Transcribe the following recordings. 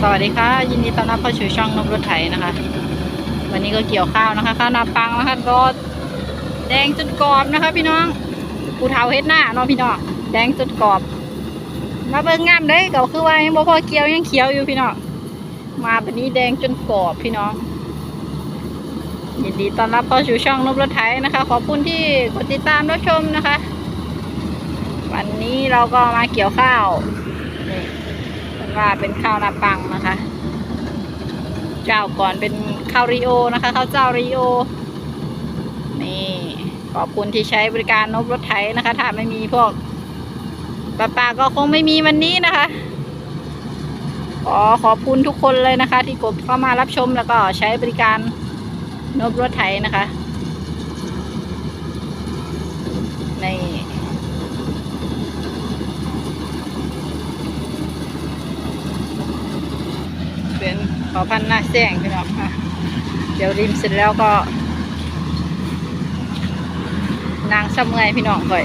สวัสดีค่ะ ยินดีต้อนรับเข้าสู่ช่องนมรถไถนะคะ วันนี้ก็เกี่ยวข้าวนะคะข้าวนาปังนะคะรสแดงจนกรอบนะคะ พี่น้องปูเทาเฮ็ดหน้าเนาะพี่น้องแดงจนกรอบ มาเบิ่งงามเลยก็คือว่ายังบ่พอเกี่ยวยังเขียวอยู่พี่น้องมาแบบนี้แดงจนกรอบพี่น้องยินดีต้อนรับเข้าสู่ช่องนมรถไถนะคะ ขอบคุณที่กดติดตามรับชมนะคะ วันนี้เราก็มาเกี่ยวข้าว ว่าเป็นข้าวนาปังนะคะเจ้าก่อนเป็นข้าวริโอนะคะข้าวเจ้าริโอ นี่ขอบคุณที่ใช้บริการนบรถไถนะคะ ถ้าไม่มีพวกปลาปลาก็คงไม่มีวันนี้นะคะ ขอขอบคุณทุกคนเลยนะคะ ที่กดเข้ามารับชมแล้วก็ใช้บริการนบรถไถนะคะนี่ เป็นข อพันหน้าแซงพี่น้องค่ะ เดี๋ยวริมเสร็จแล้วก็ นางซ้ำเงยพี่น้องก่อย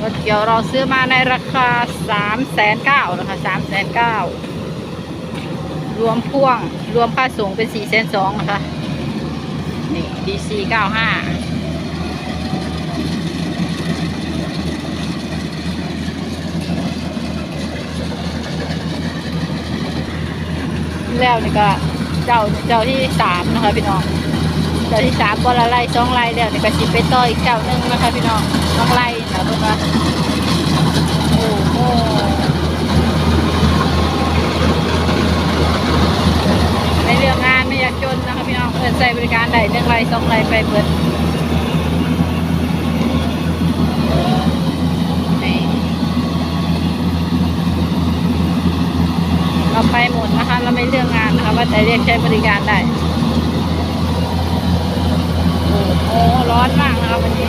รถเกี่ยวเราซื้อมาในราคาสามแสนเก้านะคะสามแสนเก้ารวมพ่วงรวมค่าส่งเป็นสี่แสนสองนะคะ นี่ดีซีเก้าห้า แล้วนี่ก็เจ้าเจ้าที่สามนะคะพี่น้องเจ้าที่สามก็ละไล่สองไล่แล้วนี่ก็สิไปต่ออีกเจ้าหนึ่งนะคะพี่น้องสองไล่นะเพื่อนว่าโอ้โหในเรื่องงานไม่อยากจนนะคะพี่น้องเพื่อนใส่บริการได้หนึ่งไล่สองไล่ไปเบิดนี่ เราไปหมดนะคะ เราไม่เลือกงานนะคะ ว่าจะเรียกใช้บริการได้ โอ้โหร้อนมากนะคะวันนี้